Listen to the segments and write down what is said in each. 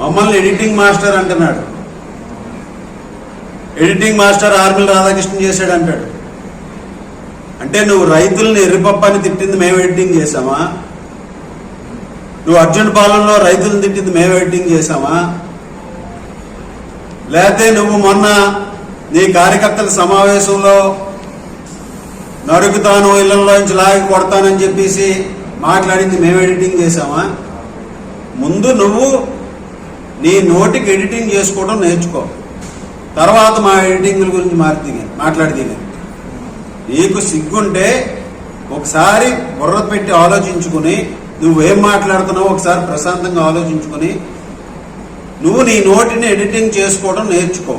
మమ్మల్ని editing master అంటున్నాడు. Editing master ఆర్మిల్ రాధాకృష్ణ చేశాడు అంటాడు. అంటే నువ్వు రైతుల్ని ఎర్రిపప్పని తిట్టింది మేము ఎడిటింగ్ చేసామా నువ్వు అర్జున్ పాలనలో రైతులను తిట్టింది మేము ఎడిటింగ్ చేసామా లేకపోతే నువ్వు మొన్న నీ కార్యకర్తల సమావేశంలో నరుకుతాను ఇళ్ళలోంచి లాగి కొడతానని చెప్పేసి మాట్లాడింది మేము ఎడిటింగ్ చేసామా ముందు నువ్వు నీ నోటికి ఎడిటింగ్ చేసుకోవడం నేర్చుకో. తర్వాత మా ఎడిటింగ్ల గురించి మాట్లాడి మాట్లాడితే నీకు సిగ్గుంటే ఒకసారి బుర్ర పెట్టి ఆలోచించుకుని నువ్వేం మాట్లాడుతున్నావు ఒకసారి ప్రశాంతంగా ఆలోచించుకుని నువ్వు నీ నోటిని ఎడిటింగ్ చేసుకోవడం నేర్చుకో.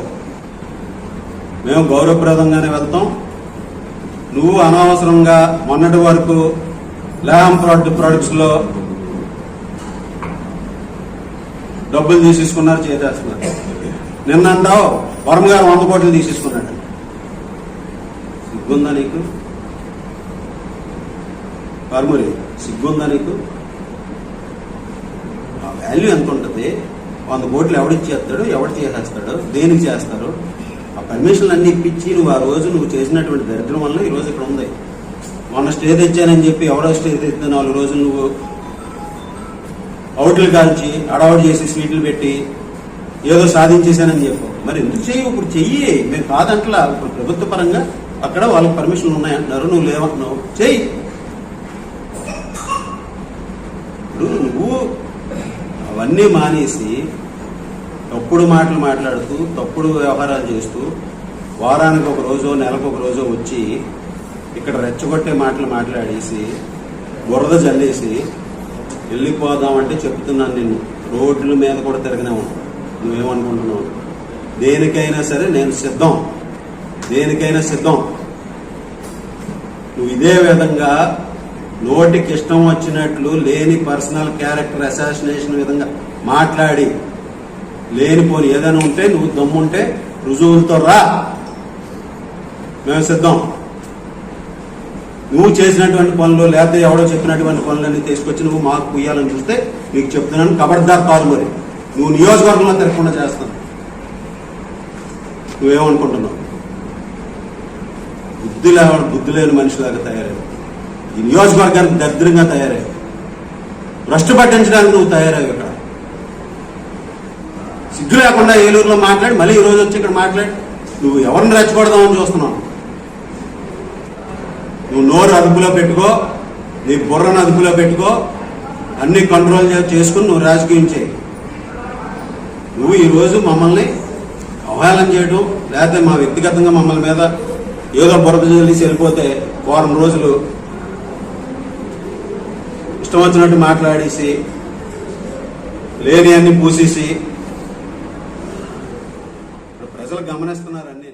మేము గౌరవప్రదంగానే వెళ్తాం. నువ్వు అనవసరంగా మొన్నటి వరకు ల్యామ్ ప్రొడక్ట్ ప్రొడక్ట్స్లో డబ్బులు తీసేసుకున్నారు చేసేస్తున్నారు నిన్న అంటావు గారు వంద కోట్లు తీసేసుకున్నాడు. సిగ్గుందా నీకు? వర్మరి సిగ్గుందా నీకు? ఆ వాల్యూ ఎంత ఉంటుంది? వంద కోట్లు ఎవడిచ్చేస్తాడు ఎవడు చేసేస్తాడు దేనికి చేస్తారు? ఆ పర్మిషన్లు అన్ని ఇప్పించి నువ్వు ఆ రోజు నువ్వు చేసినటువంటి దరిద్రం వల్ల ఈ రోజు ఇక్కడ ఉంది. మొన్న స్టే తెచ్చానని చెప్పి ఎవడో స్టే తెచ్చిన నాలుగు రోజులు నువ్వు అవుట్లు కాల్చి అడవాడు చేసి స్వీట్లు పెట్టి ఏదో సాధించేశానని చెప్పు. మరి ఎందుకు చెయ్యి? ఇప్పుడు చెయ్యి. మేము కాదంటలా. ఇప్పుడు ప్రభుత్వ పరంగా అక్కడ వాళ్ళకి పర్మిషన్లు ఉన్నాయంటున్నారు. నువ్వు లేవంటున్నావు. చెయ్యి. ఇప్పుడు నువ్వు అవన్నీ మానేసి తప్పుడు మాటలు మాట్లాడుతూ తప్పుడు వ్యవహారాలు చేస్తూ వారానికి ఒక రోజు నెలకు ఒక రోజు వచ్చి ఇక్కడ రెచ్చగొట్టే మాటలు మాట్లాడేసి బురద జల్లేసి వెళ్ళిపోదామంటే చెప్తున్నాను నేను రోడ్ల మీద కూడా తిరగనే నువ్వేమనుకుంటున్నావు? దేనికైనా సరే నేను సిద్ధం. దేనికైనా సిద్ధం. నువ్వు ఇదే విధంగా నోటికి ఇష్టం వచ్చినట్లు లేని పర్సనల్ క్యారెక్టర్ అసాసినేషన్ విధంగా మాట్లాడి లేనిపోని ఏదైనా ఉంటే నువ్వు దమ్ముంటే రుజువులతో రా. మేము సిద్ధం. నువ్వు చేసినటువంటి పనులు లేకపోతే ఎవడో చెప్పినటువంటి పనులన్నీ తీసుకొచ్చి నువ్వు మాకు పుయ్యాలని చూస్తే నీకు చెప్తున్నాను. కబడ్దార్ కాదు మరి. నువ్వు నియోజకవర్గంలో తిరగకుండా చేస్తాను నువ్వేమనుకుంటున్నావు? బుద్ధి లేవ బుద్ధి లేని మనిషిలాగా తయారయ్యావు. ఈ నియోజకవర్గానికి దరిద్రంగా తయారయ్యావు. భ్రష్టు పట్టించడానికి నువ్వు తయారయ్యావు ఇక్కడ. సిగ్గు లేకుండా ఏలూరులో మాట్లాడి మళ్ళీ ఈ రోజు వచ్చి ఇక్కడ మాట్లాడి నువ్వు ఎవరిని రెచ్చగొడదామని చూస్తున్నావు? నువ్వు నోరు అదుపులో పెట్టుకో నీ బుర్రను అదుపులో పెట్టుకో అన్ని కంట్రోల్ చేసుకుని నువ్వు రాజకీయం చేయి. నువ్వు ఈరోజు మమ్మల్ని అవహేళన చేయడం లేకపోతే మా వ్యక్తిగతంగా మమ్మల్ని మీద ఏదో బురద చల్లేసి వెళ్ళిపోతే వారం రోజులు ఇష్టం వచ్చినట్టు మాట్లాడేసి లేని అన్ని పూసేసి ప్రజలు గమనిస్తున్నారు అన్ని.